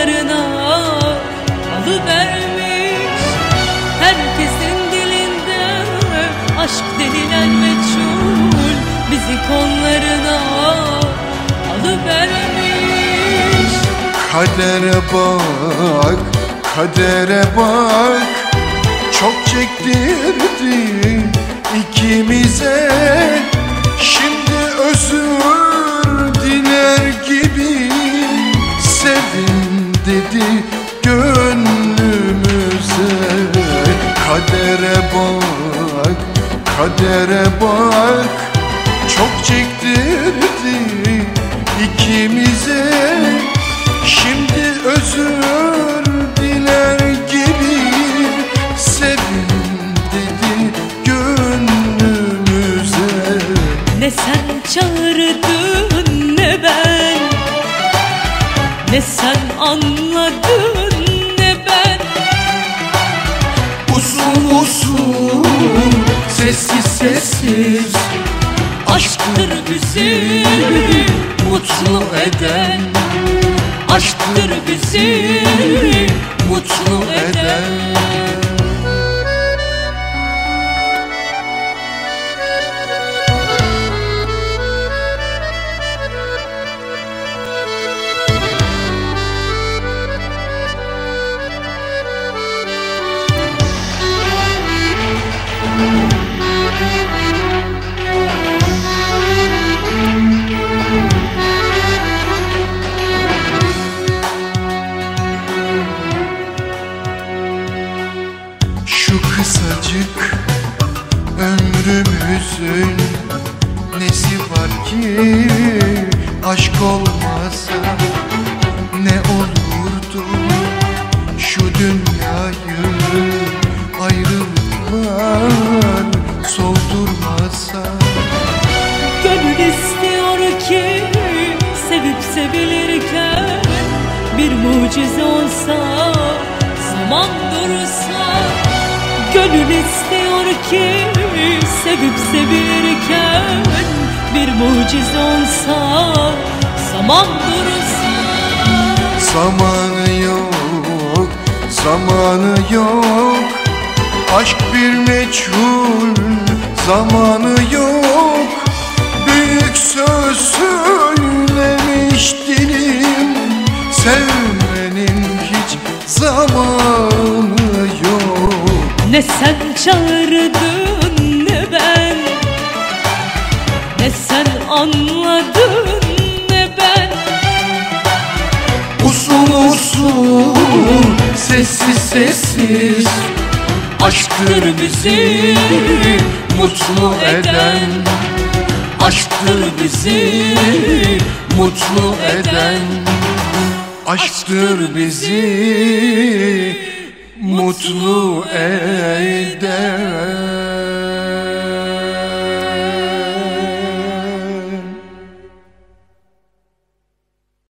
kollarına alıvermiş. Herkesin dilinde aşk denilen meçhul bizi kollarına alıvermiş. Kadere bak, kadere bak. Çok çektirdi ikimize. Şimdi özür Dedi gönlümüze Kadere bak, kadere bak Ne sen anladın ne ben. Usul usul sessiz sessiz Aşktır bizi mutlu eden. Aşktır bizi mutlu eden Şu kısacık ömrümüzün nesi var ki? Aşk olmasa ne olurdu? Şu dünyayı ayrılıklar soldurmasa. Gönül istiyor ki sevip sevilirken Bir mucize olsa zaman dursa Gönül istiyor ki sevip sevilirken Bir mucize olsa zaman dursa Zamanı yok, zamanı yok. Aşk bir meçhul, zamanı yok Ne sen çağırdın ne ben? Ne sen anladın ne ben? Usul usul, sessiz sessiz Aşktır bizi mutlu eden. Aşktır bizi mutlu eden. Aşktır bizi mutlu eder